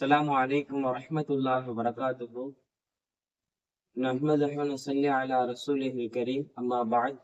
السلام عليكم ورحمة الله وبركاته. نحمده ونصلي على رسوله الكريم. أما بعد.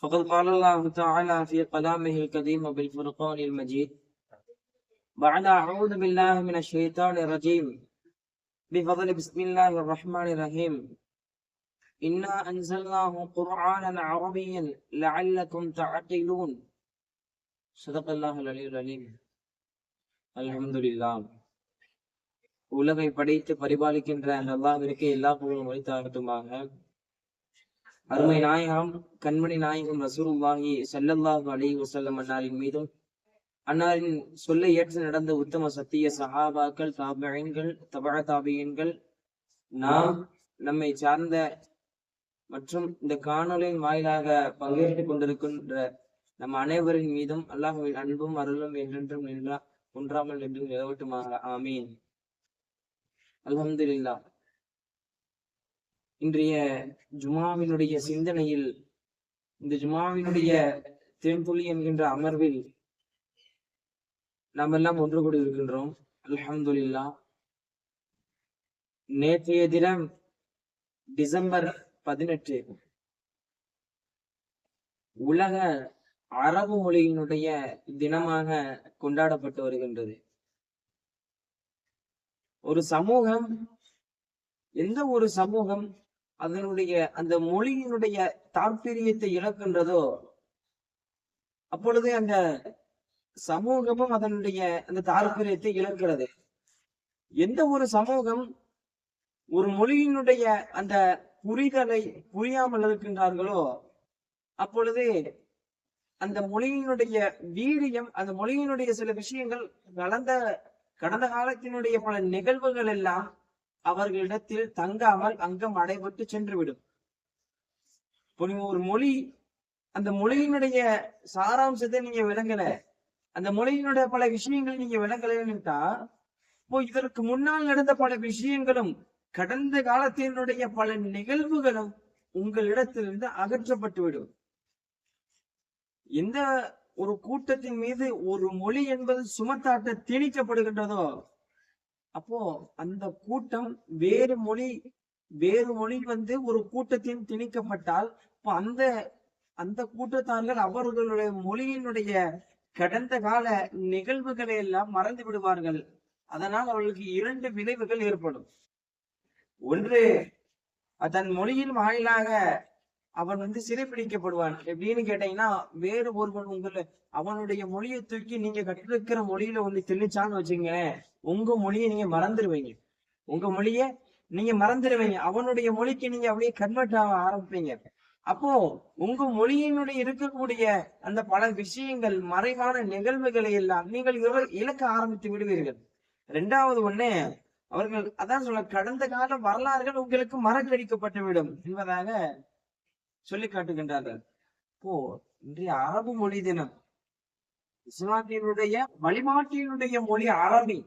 فقد قال الله تعالى في كلامه القديم بالفرقان المجيد. بعد أعوذ بالله من الشيطان الرجيم. بفضل بسم الله الرحمن الرحيم. إنا أنزلناه قرآنا عربيا لعلكم تعقلون. صدق الله العلي العليم அல்ஹம்துலில்லா. உலகை படைத்து பரிபாலிக்கின்ற அந்த அல்லாவிற்கு எல்லா புகழும் வழித்தாகட்டுமாக அருமை நாயகம் கண்மணி நாயகம் ரசூலுல்லாஹி ஸல்லல்லாஹு அலி வசல்லம் அன்னாரின் மீதும் அன்னாரின் சொல்ல ஏற்று நடந்த உத்தம சத்திய சஹாபாக்கள் தாபியன்கள் தபா தாபியன்கள் நாம் நம்மை சார்ந்த மற்றும் இந்த காணொலியின் வாயிலாக பங்கேற்றுக் கொண்டிருக்கின்ற நம் அனைவரின் மீதும் அல்லாஹ்வின் அன்பும் அருளும் என்றென்றும் நின்றார் குன்றாமல் என்று நிலவட்டுமாக ஆமீன். அல்ஹம்துலில்லா. இன்றைய ஜுமாவினுடைய சிந்தனையில் இந்த ஜுமாவினுடைய தேன்துளி என்கின்ற அமர்வில் நாம் எல்லாம் ஒன்று கூடி இருக்கின்றோம் அல்ஹம்துலில்லா. நேற்றைய தினம் டிசம்பர் பதினெட்டு உலக அரபு மொழியினுடைய தினமாக கொண்டாடப்பட்டு வருகின்றது. ஒரு சமூகம் எந்த ஒரு சமூகம் அதனுடைய அந்த மொழியினுடைய தாற்பயத்தை இழக்கின்றதோ அப்பொழுது அந்த சமூகமும் அதனுடைய அந்த தாற்பயத்தை இழக்கிறது. எந்த ஒரு சமூகம் ஒரு மொழியினுடைய அந்த புரிதலை புரியாமல் இருக்கின்றார்களோ அப்பொழுது அந்த மொழியினுடைய வீரியம் அந்த மொழியினுடைய சில விஷயங்கள் நடந்த கடந்த காலத்தினுடைய பல நிகழ்வுகள் எல்லாம் அவர்களிடத்தில் தங்காமல் அங்கம் அடைபட்டு சென்றுவிடும். இப்போ ஒரு மொழி அந்த மொழியினுடைய சாராம்சத்தை நீங்க விளங்கல அந்த மொழியினுடைய பல விஷயங்கள் நீங்க விளங்கலன்னுட்டா இப்போ இதற்கு முன்னால் நடந்த பல விஷயங்களும் கடந்த காலத்தினுடைய பல நிகழ்வுகளும் உங்களிடத்திலிருந்து அகற்றப்பட்டு விடும் எந்த ஒரு கூட்டத்தின் மீது ஒரு மொழி என்பது சுமத்தாட்ட திணிக்கப்படுகின்றதோ அப்போ அந்த கூட்டம் வேறு மொழி வேறு மொழி வந்து ஒரு கூட்டத்தின் திணிக்கப்பட்டால் இப்போ அந்த அந்த கூட்டத்தார்கள் அவர்களுடைய மொழியினுடைய கடந்த கால நிகழ்வுகளை எல்லாம் மறந்து விடுவார்கள். அதனால் அவர்களுக்கு இரண்டு விளைவுகள் ஏற்படும். ஒன்று தன் மொழியின் வாயிலாக அவன் வந்து சிறைப்பிடிக்கப்படுவான் எப்படின்னு கேட்டீங்கன்னா வேறு ஒருவன் உங்களை அவனுடைய மொழியை தூக்கி நீங்க கற்றிருக்கிற மொழியில ஒண்ணு தெளிச்சான்னு வச்சுங்களேன் உங்க மொழியை நீங்க மறந்துடுவீங்க உங்க மொழிய நீங்க மறந்துடுவீங்க அவனுடைய மொழிக்கு நீங்க அப்படியே கன்வெர்ட் ஆக ஆரம்பிப்பீங்க. அப்போ உங்க மொழியினுடைய இருக்கக்கூடிய அந்த பல விஷயங்கள் மறைவான நிகழ்வுகளை எல்லாம் நீங்கள் இழக்க ஆரம்பித்து விடுவீர்கள். ரெண்டாவது ஒண்ணு அவர்கள் அதான் சொல்ல கடந்த கால வரலாறுகள் உங்களுக்கு மறக்கடிக்கப்பட்டு விடும் என்பதாக சொல்லி காட்டுகின்றார்கள். இப்போ இன்றைய அரபு மொழி தினம். இஸ்லாத்தினுடைய வழிமாட்டியினுடைய மொழி அரபி.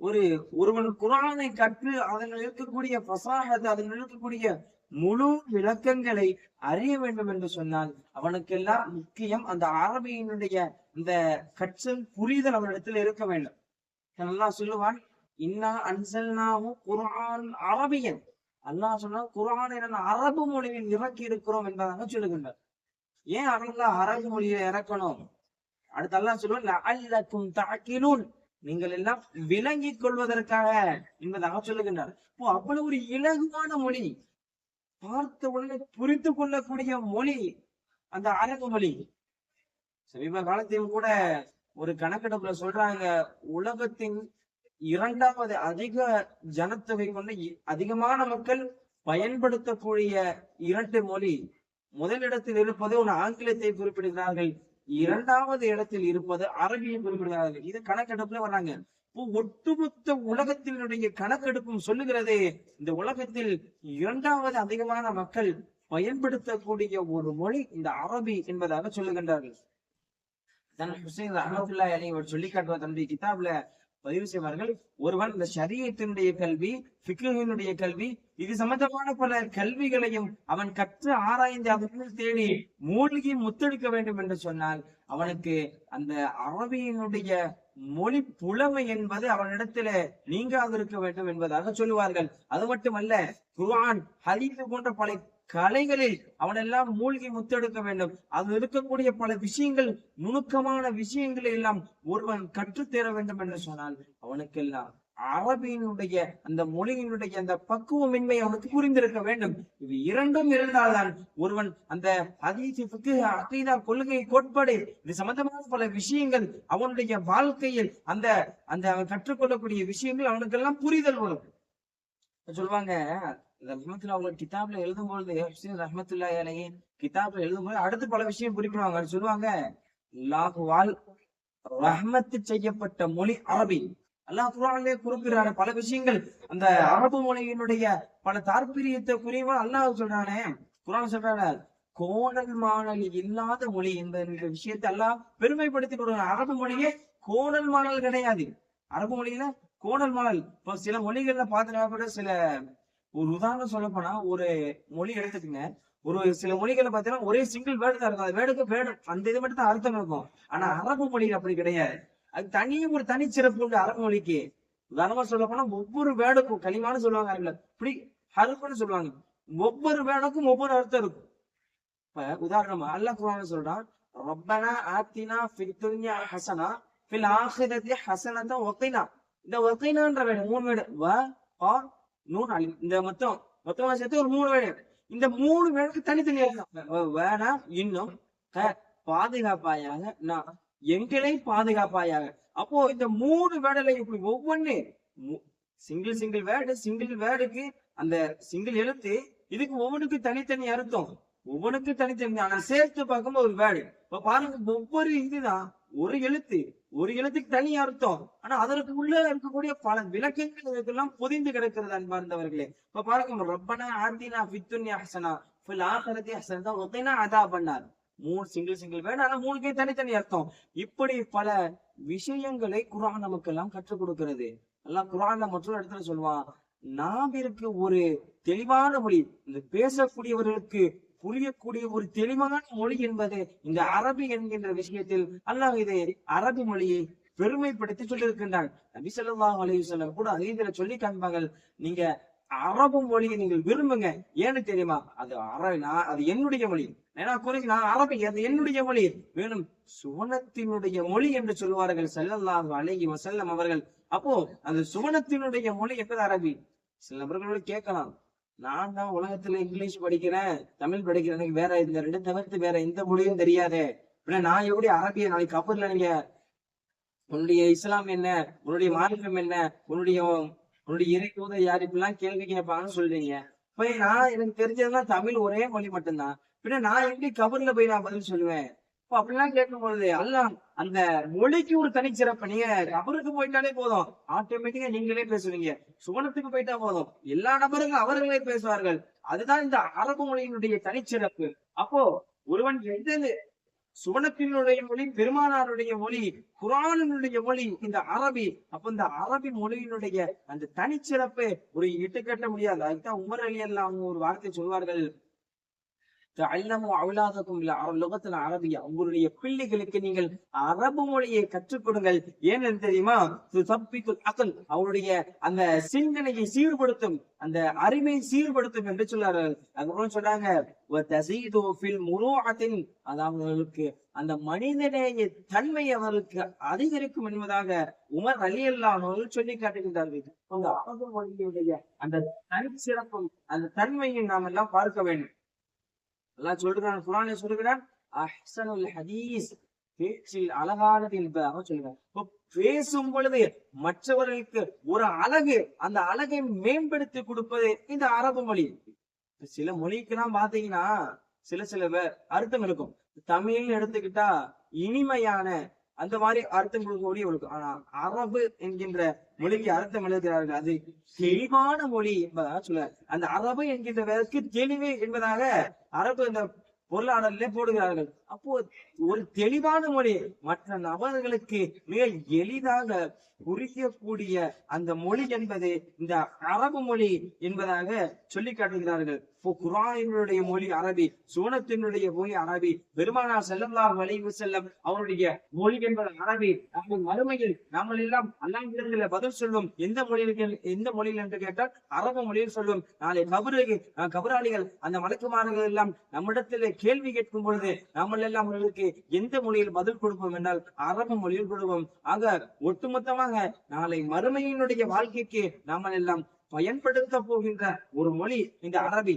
ஒரு ஒருவன் குரானை கற்று அதனில் இருக்கக்கூடிய பசாகத்தை அதனில் இருக்கக்கூடிய முழு விளக்கங்களை அறிய வேண்டும் என்று சொன்னால் அவனுக்கெல்லாம் முக்கியம் அந்த அரபியினுடைய இந்த கற்றல் புரிதல் அவனிடத்தில் இருக்க வேண்டும். நல்லா சொல்லுவான் இன்னா அன்சல்னாவும் குரான் அரபியன். அல்லாஹ் சொன்னா குரானை நான் அரபு மொழியில் இறக்கி இருக்கிறோம் என்பதாக சொல்லுகின்றார் ஏன் அல்லாஹ் அரபு மொழியை இறக்கணும்? அடுத்து அல்லாஹ் சொல்லுவான் அல்லக்கும் தாக்கிலூன். நீங்கள் எல்லாம் விளங்கிக் கொள்வதற்காக என்பதாக சொல்லுகின்றார் இப்போ அவ்வளவு ஒரு இலகுவான மொழி. பார்த்த உடனே புரிந்து கொள்ளக்கூடிய மொழி அந்த அரபு மொழி. சமீப காலத்தையும் கூட ஒரு கணக்கெடுப்புல சொல்றாங்க உலகத்தின் இரண்டாவது அதிக ஜனத்தொகை கொண்ட அதிகமான மக்கள் பயன்படுத்தக்கூடிய இரண்டு மொழி. முதலிடத்தில் இருப்பது ஒரு ஆங்கிலத்தை குறிப்பிடுகிறார்கள். இரண்டாவது இடத்தில் இருப்பது அரபியை குறிப்பிடுகிறார்கள். இது கணக்கெடுப்புல வர்றாங்க. ஒட்டுமொத்த உலகத்தினுடைய கணக்கெடுப்பும் சொல்லுகிறதே இந்த உலகத்தில் இரண்டாவது அதிகமான மக்கள் பயன்படுத்தக்கூடிய ஒரு மொழி இந்த அரபி என்பதாக சொல்லுகின்றார்கள். தன் ஹுசைன் ரஹமத்துல்லா அலி அவர் சொல்லி காட்டுவார் தன்னுடைய கிதாப்ல பதிவு செய்வார்கள். ஒருவன் இந்த சரியத்தினுடைய கல்வி பிக்னுடைய கல்வி இது சம்பந்தமான பல கல்விகளையும் அவன் கற்று ஆராய்ந்து அதற்குள் தேடி மூழ்கி முத்தெடுக்க வேண்டும் என்று சொன்னால் அவனுக்கு அந்த அரபியினுடைய மொழி புலமை என்பது அவனிடத்துல நீங்காதிருக்க வேண்டும் என்பதாக சொல்லுவார்கள். அது மட்டுமல்ல குர்ஆன் ஹதீஸ் போன்ற பல கலைகளில் அவனெல்லாம் மூழ்கி முத்தெடுக்க வேண்டும். அது இருக்கக்கூடிய பல விஷயங்கள் நுணுக்கமான விஷயங்களை எல்லாம் ஒருவன் கற்றுத்தேர வேண்டும் என்று சொன்னால் அவனுக்கெல்லாம் அரபியினுடைய அந்த மொழியினுடைய அந்த பக்குவமின்மை அவனுக்கு புரிந்திருக்க வேண்டும். இவை இரண்டும் இருந்தால்தான் ஒருவன் அந்த அதீசிப்புக்கு அகைதா கொள்கை கோட்பாடு இது சம்பந்தமான பல விஷயங்கள் அவனுடைய வாழ்க்கையில் அந்த அந்த அவன் கற்றுக்கொள்ளக்கூடிய விஷயங்கள் அவனுக்கெல்லாம் புரிதல் வரும். சொல்லுவாங்க ரஹமத்துல்லா அவங்க கிதாப்ல எழுதும்பொழுது ஹுசைன் ரஹமத்துல்லா அலைஹி கிதாப்ல எழுதும்போது அடுத்து பல விஷயம் குறிப்பிடுவாங்க. சொல்லுவாங்க லாகுவால் ரஹ்மத்து செய்யப்பட்ட மொழி அரபி. அல்லாஹ் குரானிலே குறிப்பிடுறாரு பல விஷயங்கள். அந்த அரபு மொழியினுடைய பல தாற்பயத்தை குறிவா அல்லாஹ் சொல்றானே. குரான் சொல்றானே கோணல் மாணல் இல்லாத மொழி இந்த விஷயத்தை எல்லாம் பெருமைப்படுத்தி கொடுக்குறான் அரபு மொழியே கோணல் மாணல் கிடையாது. அரபு மொழியில கோணல் மாணல். இப்போ சில மொழிகள்ல பாத்தீங்கன்னா கூட சில ஒரு உதாரணம் சொல்ல போனா ஒரு மொழி எடுத்துக்கங்க. ஒரு சில மொழிகளை பாத்தீங்கன்னா ஒரே சிங்கிள் வேர்டு தான் இருக்கும். அந்த வேர்டுக்கு வேர்டு அந்த இது மட்டும் தான் அர்த்தம் இருக்கும். ஆனா அரபு மொழியில் அப்படி கிடையாது. அது தனியும் ஒரு தனி சிறப்பு உண்டு அரபு மொழிக்கு. உதாரணமா சொல்ல போனா ஒவ்வொரு வேர்டுக்கும் களிமான்னு சொல்லுவாங்க அரபில் இப்படி ஹருப்புன்னு சொல்லுவாங்க. ஒவ்வொரு வேர்டுக்கும் ஒவ்வொரு அர்த்தம் இருக்கும். இப்ப உதாரணமா அல்ல குரான் சொல்றான் ரொப்பனா ஆத்தினா ஃபித்துன்யா ஹசனா ஃபில் ஆஹிரத்தி ஹசனத்தை ஒக்கைனா இந்த ஒக்கைனான்ற வேர்டு மூணு வேர்டு வ நூறு நாள். இந்த மொத்தம் மொத்தமா சேர்த்து ஒரு மூணு வேலை. இந்த மூணு வேலைக்கு தனித்தனி அர்த்தம் வேணா இன்னும் பாதுகாப்பாயாக நான் எங்களை பாதுகாப்பாயாக. அப்போ இந்த மூணு வேடலை இப்படி ஒவ்வொன்னு சிங்கிள் சிங்கிள் வேர்டு சிங்கிள் வேர்டுக்கு அந்த சிங்கிள் எழுத்து இதுக்கு ஒவ்வொன்றுக்கு தனித்தனி அர்த்தம். ஒவ்வொன்றுக்கு தனித்தனி. ஆனா சேர்த்து பார்க்கும்போது ஒரு வேர்டு இப்ப பாருங்க ஒவ்வொரு இதுதான் ஒரு எழுத்து. ஒரு எழுத்துக்கு தனி அர்த்தம். ஆனா அதற்கு உள்ள இருக்கக்கூடிய பல விளக்கங்கள் இதற்கெல்லாம் பொதிந்து கிடக்கிறது அன்பார்ந்தவர்களே. இப்ப பாருங்க ரப்பனா ஆர்தினா வித்துன்யா ஹசனா. ஆகரதி ஹசனா ஒத்தைனா அதா பண்ணார். மூணு சிங்கிள் சிங்கிள் வேர்டு ஆனா மூணுக்கே தனித்தனி அர்த்தம். இப்படி பல விஷயங்களை குரான் நமக்கு எல்லாம் கற்றுக் கொடுக்கிறது. எல்லாம் குரான்ல மற்றொரு இடத்துல சொல்லுவான் நாவிற்கு ஒரு தெளிவான மொழி. இந்த பேசக்கூடியவர்களுக்கு புரியக்கூடிய ஒரு தெளிவான மொழி என்பது இந்த அரபி என்கின்ற விஷயத்தில் அல்லாஹ் இதை அரபி மொழியை பெருமைப்படுத்தி சொல்லியிருக்கின்றான். நபி சொல்லாஹ் அலைஹி கூட அதீதில சொல்லி காண்பார்கள். நீங்க அரபு மொழியை நீங்கள் விரும்புங்க. ஏன்னு தெரியுமா? அது அரபி நான் அது என்னுடைய மொழி. ஏன்னா குறிச்சு நான் அரபி அது என்னுடைய மொழி. மேலும் சுவனத்தினுடைய மொழி என்று சொல்வார்கள் செல்லல்லாஹ் அழகி வசல்லம் அவர்கள். அப்போ அந்த சுவனத்தினுடைய மொழி என்பது அரபி. சில நபர்களோடு கேட்கலாம். நான் தான் உலகத்துல இங்கிலீஷ் படிக்கிறேன் தமிழ் படிக்கிறேன் எனக்கு வேற இந்த ரெண்டு தவிர்த்து வேற எந்த மொழியும் தெரியாதே. அப்படின்னா நான் எப்படி அரபிய நாளைக்கு கப்பர்ல நீங்க உன்னுடைய இஸ்லாம் என்ன உன்னுடைய மார்க்கம் என்ன உன்னுடைய உன்னுடைய இறை தூதர் யார் இப்படிலாம் கேள்வி கேட்பாங்கன்னு சொல்றீங்க. போய் நான் எனக்கு தெரிஞ்சதுன்னா தமிழ் ஒரே மொழி மட்டும்தான். பின்ன நான் எப்படி கபர்ல போய் நான் பதில் சொல்லுவேன்? இப்போ அப்படிலாம் கேட்கும் பொழுது அல்லாஹ் அந்த மொழிக்கு ஒரு தனிச்சிறப்பு நீங்க ரபருக்கு போயிட்டாலே போதும். ஆட்டோமேட்டிக்கா நீங்களே பேசுவீங்க. சுவனத்துக்கு போயிட்டா போதும். எல்லா நபர்களும் அவர்களே பேசுவார்கள். அதுதான் இந்த அரபு மொழியினுடைய தனிச்சிறப்பு அப்போ ஒருவன் எந்த சுவனத்தினுடைய மொழி பெருமானாருடைய மொழி குரானினுடைய மொழி இந்த அரபி அப்ப இந்த அரபி மொழியினுடைய அந்த தனிச்சிறப்பு ஒரு இட்டுக்கட்ட முடியாது. அதுதான் உமர் அலி எல்லாம் ஒரு வார்த்தை சொல்வார்கள். உலகத்துல அரபியா உங்களுடைய பிள்ளைகளுக்கு நீங்கள் அரபு மொழியை கற்றுக் கொடுங்கள். ஏன்னு தெரியுமா? அகல் அவருடைய அந்த சிந்தனையை சீர்படுத்தும் அந்த அறிவை சீர்படுத்தும் என்று சொல்றாரு அதுக்கப்புறம் சொல்றாங்க அதாவது அந்த மனிதநேய தன்மை அவருக்கு அதிகரிக்கும் என்பதாக உமர் அலி அல்லா அவர்கள் சொல்லி காட்டுகின்றார்கள். அந்த அரபு அந்த தனி சிறப்பும் அந்த தன்மையை நாம் எல்லாம் பார்க்க வேண்டும். அல்லாஹ் சொல்றான் குரான் சொல்லுகிறான் அஹ்சனுல் ஹதீஸ் பேச்சில் அழகானது என்பதாக சொல்லுவார் பேசும் பொழுது மற்றவர்களுக்கு ஒரு அழகு அந்த அழகை மேம்படுத்தி கொடுப்பது இந்த அரபு மொழி. சில மொழிக்கெல்லாம் பாத்தீங்கன்னா சில சில அர்த்தம் இருக்கும். தமிழ்னு எடுத்துக்கிட்டா இனிமையான அந்த மாதிரி அர்த்தம் கொடுக்கக்கூடிய ஒரு ஆனா அரபு என்கின்ற மொழிக்கு அர்த்தம் எழுதுகிறார்கள். அது தெளிவான மொழி என்பதாக சொல்ல அந்த அரபு என்கின்ற வேதற்கு தெளிவு என்பதாக அரபு இந்த பொருளாளர்களே போடுகிறார்கள். அப்போ ஒரு தெளிவான மொழி மற்ற நபர்களுக்கு மேல் எளிதாக புரியக்கூடிய அந்த மொழி என்பது இந்த அரபு மொழி என்பதாக சொல்லி காட்டுகிறார்கள். இப்போ குரானினுடைய மொழி அரபி சூனத்தினுடைய மொழி அரபி பெருமானார் செல்லல்லா வலிவு செல்லம் அவருடைய மொழி என்பது அரபி. நம்ம மறுமையில் நம்ம எல்லாம் அல்லாஹ்விடத்தில் பதில் சொல்லும் எந்த மொழியில் எந்த மொழியில் என்று கேட்டால் அரபு மொழியில் சொல்லும். நாளை கபருக்கு அஹ், கபராளிகள் அந்த மலக்குமார்கள் எல்லாம் நம்மிடத்தில் கேள்வி கேட்கும் பொழுது நம்ம எல்லாம் அவர்களுக்கு எந்த மொழியில் பதில் கொடுப்போம் என்றால் அரபு மொழியில் கொடுப்போம். ஆக ஒட்டுமொத்தமாக நாளை மறுமையினுடைய வாழ்க்கைக்கு நாம எல்லாம் பயன்படுத்த போகின்ற ஒரு மொழி இந்த அரபி.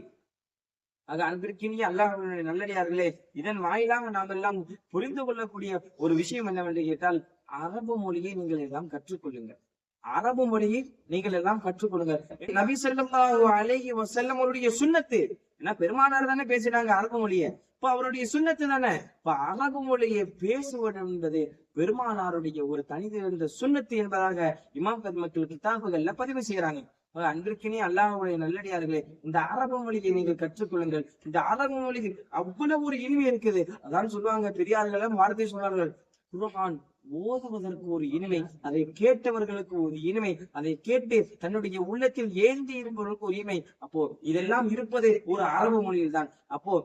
ஆக அன்பிற்கினிய அல்லாஹ்வினுடைய நல்லடியார்களே இதன் வாயிலாக நாம் எல்லாம் புரிந்து கொள்ளக்கூடிய ஒரு விஷயம் என்னவென்று கேட்டால் அரபு மொழியை நீங்கள் எல்லாம் கற்றுக்கொள்ளுங்கள். அரபு மொழியை நீங்கள் எல்லாம் கற்றுக்கொள்ளுங்கள். நபி ஸல்லல்லாஹு அலைஹி வஸல்லம் அவருடைய சுன்னத்து ஏன்னா பெருமானார் தானே பேசினாங்க அரபு மொழியை. இப்ப அவருடைய சுன்னத்து தானே? இப்ப அரபு மொழியை பேசுவது என்பது பெருமானாருடைய ஒரு தனித்திருந்த சுன்னத்து என்பதாக இமாம் பெருமக்கள் கிதாபுகள்ல பதிவு செய்யறாங்க ஆக அன்பிற்கினே அல்லாஹ்வுடைய நல்லடியார்களே இந்த அரபு மொழியை நீங்கள் கற்றுக்கொள்ளுங்கள். இந்த அரபு மொழி அவ்வளவு ஒரு இனிமை இருக்குது. அதான் சொல்லுவாங்க பெரியார்களும் வார்த்தை சொல்வார்கள் குர்ஆன் ஓதுவதற்கு ஒரு இனிமை அதை கேட்டவர்களுக்கு ஒரு இனிமை அதை கேட்டு தன்னுடைய உள்ளத்தில் ஏந்தி இருப்பவர்களுக்கு ஒரு இனிமை. அப்போ இதெல்லாம் இருப்பது ஒரு அரபு மொழியில் தான் அப்போ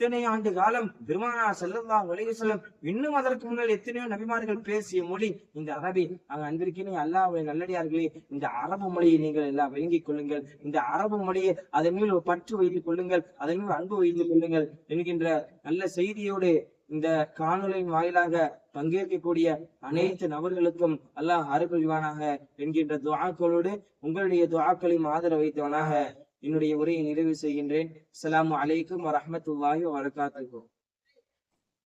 இத்தனை ஆண்டு காலம் பெருமானார் ஸல்லல்லாஹு அலைஹி வஸல்லம் இன்னும் அதற்கு முன்னால் எத்தனையோ நபிமார்கள் பேசிய மொழி இந்த அரபி. அங்க அன்பிற்கினே அல்லாவுடைய நல்லடியார்களே இந்த அரபு மொழியை நீங்கள் எல்லாம் விளங்கிக் கொள்ளுங்கள். இந்த அரபு மொழியை அதன் மேல் பற்று வைத்துக் கொள்ளுங்கள் அதன் மேல் அன்பு வைத்துக் கொள்ளுங்கள் என்கின்ற நல்ல செய்தியோடு இந்த காணொலியின் வாயிலாக பங்கேற்கக்கூடிய அனைத்து நபர்களுக்கும் அல்லாஹ் அருள்வானாக என்கின்ற துவாக்களோடு உங்களுடைய துவாக்களையும் ஆதரவு வைத்தவனாக என்னுடைய உரையை நிறைவு செய்கின்றேன். அஸ்ஸலாமு அலைக்கும் வரமத்துல்லாஹி வரகாத்துக்கும்